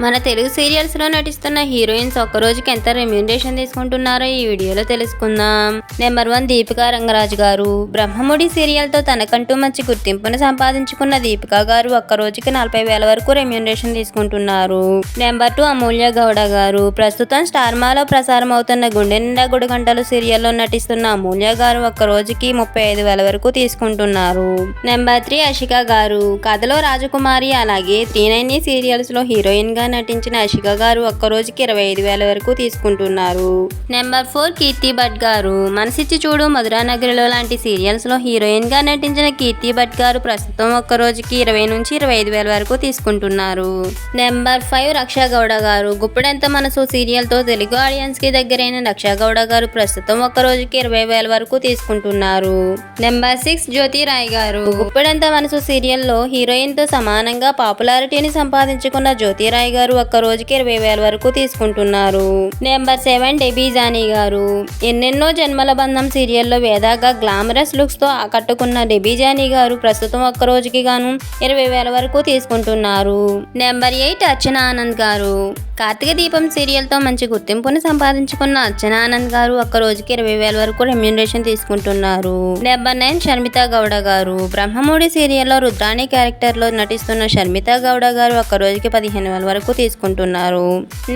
మన తెలుగు సీరియల్స్లో నటిస్తున్న హీరోయిన్స్ ఒక్క రోజుకి ఎంత రెమ్యూనరేషన్ తీసుకుంటున్నారో ఈ వీడియోలో తెలుసుకుందాం. నెంబర్ వన్ దీపికా రంగరాజు గారు. బ్రహ్మముడి సీరియల్తో తనకంటూ మంచి గుర్తింపును సంపాదించుకున్న దీపికా గారు ఒక్క రోజుకి నలభై వేల వరకు రెమ్యూనరేషన్ తీసుకుంటున్నారు. నెంబర్ టూ అమూల్య గౌడ గారు. ప్రస్తుతం స్టార్మాలో ప్రసారం అవుతున్న గుండె నిండా గుడి గంటలు సీరియల్లో నటిస్తున్న అమూల్య గారు ఒక్క రోజుకి ముప్పై ఐదు వేల వరకు తీసుకుంటున్నారు. నెంబర్ త్రీ అషిక గారు. కథలో రాజకుమారి అలాగే త్రీ నైన్ సీరియల్స్లో హీరోయిన్గా నటించిన అషిక గారు ఒక్క రోజుకి ఇరవై ఐదు వేల వరకు తీసుకుంటున్నారు. నెంబర్ ఫోర్ కీర్తి భట్ గారు. మనసిచ్చి చూడు మధురా నగరిలో లాంటి సీరియల్స్లో హీరోయిన్గా నటించిన కీర్తి భట్ గారు ప్రస్తుతం ఒక్క రోజుకి ఇరవై నుంచి ఇరవై ఐదు వేల వరకు తీసుకుంటున్నారు. నెంబర్ ఫైవ్ రక్షా గౌడ గారు. గుప్పుడెంత మనసు సీరియల్తో తెలుగు ఆడియన్స్కి దగ్గరైన రక్షా గౌడ గారు ప్రస్తుతం ఒక్క రోజుకి ఇరవై వేల వరకు తీసుకుంటున్నారు. నెంబర్ సిక్స్ జ్యోతి రాయ్ గారు. గుప్పడంత మనసు సీరియల్లో హీరోయిన్తో సమానంగా పాపులారిటీని సంపాదించుకున్న జ్యోతి రాయ్ గారు ఒక్క రోజుకి ఇరవై వేల వరకు తీసుకుంటున్నారు. నెంబర్ సెవెన్ డెబీ జానీ గారు. ఎన్నెన్నో జన్మల బంధం సీరియల్లో వేదాగా గ్లామరస్ లుక్స్తో ఆకట్టుకున్న డెబీ జానీ గారు ప్రస్తుతం ఒక్క రోజుకి గాను ఇరవై వేల వరకు తీసుకుంటున్నారు. నెంబర్ ఎయిట్ అర్చన ఆనంద్ గారు. కార్తీక దీపం సీరియల్తో మంచి గుర్తింపును సంపాదించుకున్న అర్చనా ఆనంద్ గారు ఒక్క రోజుకి ఇరవై వేల వరకు రెమ్యూనరేషన్ తీసుకుంటున్నారు. నెంబర్ నైన్ షర్మిత గౌడ గారు. బ్రహ్మముడి సీరియల్లో రుద్రాణి క్యారెక్టర్లో నటిస్తున్న షర్మిత గౌడ గారు ఒక్క రోజుకి పదిహేను వేల వరకు తీసుకుంటున్నారు.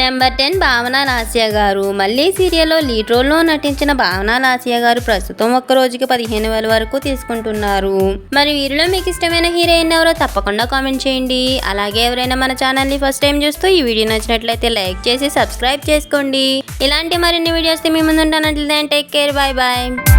నెంబర్ టెన్ భావన నాసియా గారు. మళ్ళీ సీరియల్లో లీడ్ రోల్లో నటించిన భావన నాసియా గారు ప్రస్తుతం ఒక్క రోజుకి పదిహేను వేల వరకు తీసుకుంటున్నారు. మరి వీరిలో మీకు ఇష్టమైన హీరోయిన్ ఎవరో తప్పకుండా కామెంట్ చేయండి. అలాగే ఎవరైనా మన ఛానల్ని ఫస్ట్ టైం చూస్తూ ఈ వీడియో నచ్చినట్లు నచ్చినట్లయితే లైక్ చేసి సబ్స్క్రైబ్ చేసుకోండి. ఇలాంటి మరిన్ని వీడియోస్ మీ ముందు ఉంటానంటే టేక్ కేర్ బాయ్ బాయ్